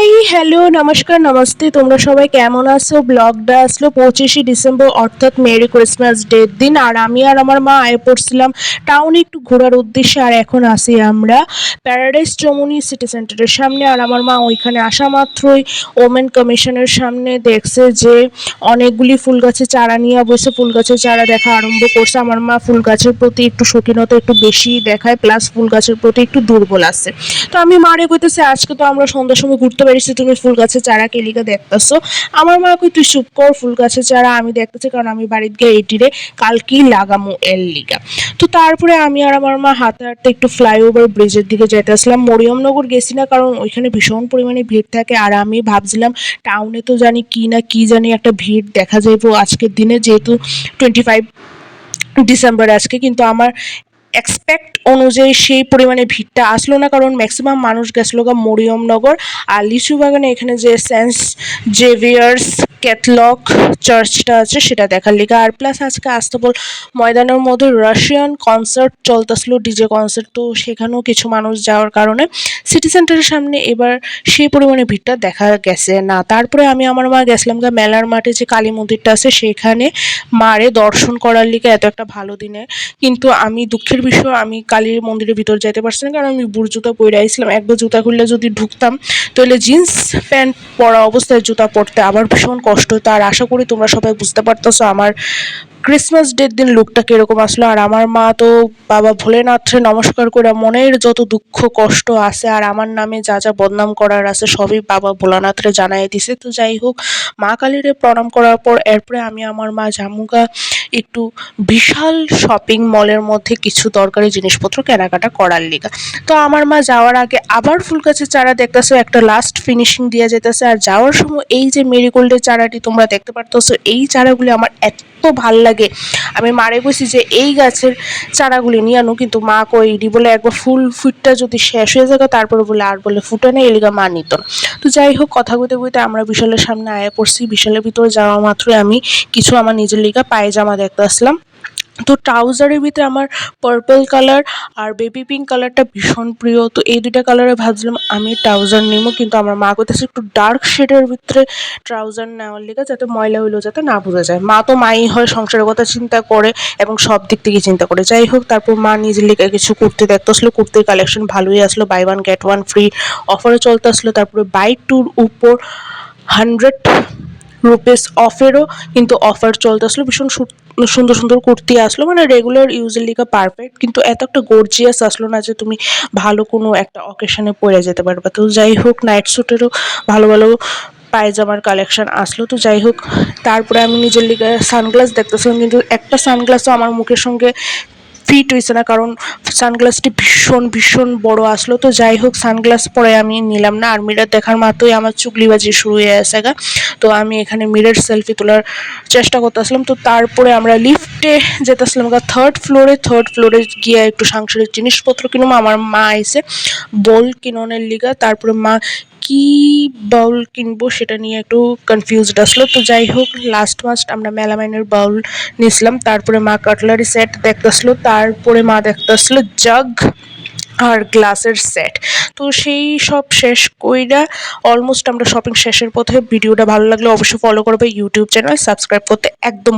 Hi hello নমস্কার, নমস্তে। তোমরা সবাই কেমন আছো? ব্লগটা আসলো পঁচিশে ডিসেম্বর, অর্থাৎ মেরি ক্রিসমাস ডের দিন। আর আমি আর আমার মা আয়ে পড়ছিলাম টাউনে একটু ঘোরার উদ্দেশ্যে, আর এখন আসি আমরা প্যারাডাইস চমুনি সিটি সেন্টারের সামনে। আর আমার মা ওইখানে আসা মাত্রই ওমেন কমিশনের সামনে দেখছে যে অনেকগুলি ফুল গাছের চারা নিয়ে বসে ফুল গাছের চারা দেখা আরম্ভ করছে। আমার মা ফুল গাছের প্রতি একটু শৌখিনতা একটু বেশি দেখায় প্লাস ফুল গাছের প্রতি একটু দুর্বল আছে। তো আমি মারে কইতেছি, আজকে তো আমরা সন্ধ্যার সময় ঘুরতে বেরিয়েছি তুমি ফুল গাছের চারা কেলিকা দেখতেছো। আমার মা তুই চুপ কর, ফুল গাছের চারা আমি দেখতেছি, কারণ আমি বাড়িতে গিয়ে এটিরে কালকেই লাগামো এর লিগা। তো তারপরে আমি আর আমার মা হাতে হাঁটতে একটু ফ্লাইওভার ব্রিজের দিকে যেতে আসলাম মরিয়মনগর গেছি না, কারণ ওইখানে ভীষণ পরিমাণে ভিড় থাকে। আর আমি ভাবছিলাম, টাউনে তো জানি কি না কি জানি একটা ভিড় দেখা যাইব আজকের দিনে, যেহেতু টোয়েন্টি ফাইভ ডিসেম্বর আজকে। কিন্তু আমার এক্সপেক্ট অনুযায়ী সেই পরিমাণে ভিড়টা আসলো না, কারণ ম্যাক্সিমাম মানুষ গেছিল গা মরিয়মনগর আর লিচু বাগানে এখানে যে সেন্স জেভিয়ার্স ক্যাথলক চার্চটা আছে সেটা দেখার লিগা। আর প্লাস আজকে আস্তবল ময়দানের মধ্যে রাশিয়ান কনসার্ট চলতেছিল ডিজে কনসার্ট তো সেখানেও কিছু মানুষ যাওয়ার কারণে সিটি সেন্টারের সামনে এবার সেই পরিমাণে ভিড়টা দেখা গেছে না। তারপরে আমি আমার মা গেছিলাম গা মেলার মাঠে যে কালী মন্দিরটা আছে, সেখানে মারে দর্শন করার লিগে এত একটা ভালো দিনে। কিন্তু আমি দুঃখের বিষয় আমি কালীর মন্দিরের ভিতর যেতে পারছি না, কারণ আমি বুড় জুতা পরে আইছিলাম। একবার জুতা খুললে যদি ঢুকতাম, তাহলে জিন্স প্যান্ট পরা অবস্থায় জুতা পরতে আবার ভীষণ কষ্ট হতো। আর আশা করি তোমরা সবাই বুঝতে পারতেছো আমার ক্রিসমাস ডের দিন লুকটা কীরকম আসলো। আর আমার মা তো বাবা ভোলেনাথে নমস্কার করে মনের যত দুঃখ, কষ্ট আছে আর আমার নামে যা যা বদনাম করার আছে সবই বাবা ভোলানাথরে জানাই দিছে। তো যাই হোক, মা কালীরে প্রণাম করার পর এরপরে আমি আমার মা জামুগা একটু বিশাল শপিং মলের মধ্যে কিছু দরকারি জিনিসপত্র কেনাকাটা করার লিগা। তো আমার মা যাওয়ার আগে আবার ফুল গাছের চারা দেখতেছে, একটা লাস্ট ফিনিশিং দিয়ে যেতেছে। আর যাওয়ার সময় এই যে মেরিগোল্ডের চারাটি তোমরা দেখতে পারতেছো, এই চারাগুলি আমার এত ভালো লাগে। আমি মারে কইছি যে, এই গাছের চারাগুলি নিয়ে আনো। কিন্তু মা কইডি বলে একবার ফুল ফুটটা যদি শেষ হয়ে যাবে, তারপরে বলে আর বলে ফুটে নেই এলিগা মা নিত। না তো যাই হোক, কথা কইতে কইতে আমরা বিশালের সামনে আয়া পড়ছি। বিশালের ভিতরে যাওয়া মাত্রই আমি কিছু আমার নিজের লিগা পায়জামা দেখতে আসলাম। তো ট্রাউজারের ভিতরে আমার পার্পল কালার আর বেবি পিঙ্ক কালারটা ভীষণ প্রিয়। তো এই দুইটা কালারে ভাবছিলাম আমি ট্রাউজার নেব, কিন্তু আমার মা করতেছে একটু ডার্ক শেডের ভিতরে ট্রাউজার নেওয়ার লেগে যাতে ময়লা হইল যাতে না বোঝা যায়। মা তো মাই হয় সংসারের কথা চিন্তা করে এবং সব দিক থেকে চিন্তা করে। যাই হোক, তারপর মা নিজের লেগে কিছু কুর্তি দেখতে আসলো। কুর্তির কালেকশন ভালোই আসলো। Buy one get one free অফারে চলতে আসলো। তারপরে বাই টুর উপর হান্ড্রেড রুপিস অফেরও কিন্তু অফার চলতে আসলো, ভীষণ সুন্দর সুন্দর কুর্তি আসলো মানে রেগুলার ইউজের লিগা পারফেক্ট কিন্তু এত একটা গর্জিয়াস আসলো না যে তুমি ভালো কোনো একটা অকেশনে পরে যেতে পারবে। তো যাই হোক নাইট স্যুটেরও ভালো ভালো পায়জামার কালেকশন আসলো। তো যাই হোক, তারপরে আমি নিজের লিগে সানগ্লাস দেখতেছিলাম, কিন্তু একটা সানগ্লাসও আমার মুখের সঙ্গে ফিট হয়েছে না, কারণ সানগ্লাসটি ভীষণ ভীষণ বড় আসলো। তো যাই হোক সানগ্লাস পরে আমি নিলাম না, আর মিরার দেখার মাত্রই আমার চুগলিবাজি শুরু হয়ে গেছে গা। তো আমি এখানে মিরার সেলফি তোলার চেষ্টা করতেছিলাম। তো তারপরে আমরা লিফটে যেতেছিলাম গা থার্ড ফ্লোরে থার্ড ফ্লোরে গিয়ে একটু সাংসারিক জিনিসপত্র কিনবো। আমার মা আইসে বল কিননের লিগা। তারপরে মা কি বাউল কিনবো সেটা নিয়ে একটু কনফিউজড আসলো। তো যাই হোক লাস্ট মাস্ট আমরা মেলামাইনের বাউল নিয়েছিলাম, তারপরে মা কাটলারি সেট দেখতেছিল, তারপরে মা দেখতেছিল জাগ আর গ্লাসের সেট তো সেই সব শেষ কইরা অলমোস্ট আমরা শপিং শেষের পথে, ভিডিওটা ভালো লাগলে অবশ্যই ফলো করবে ইউটিউব চ্যানেল সাবস্ক্রাইব করতে একদম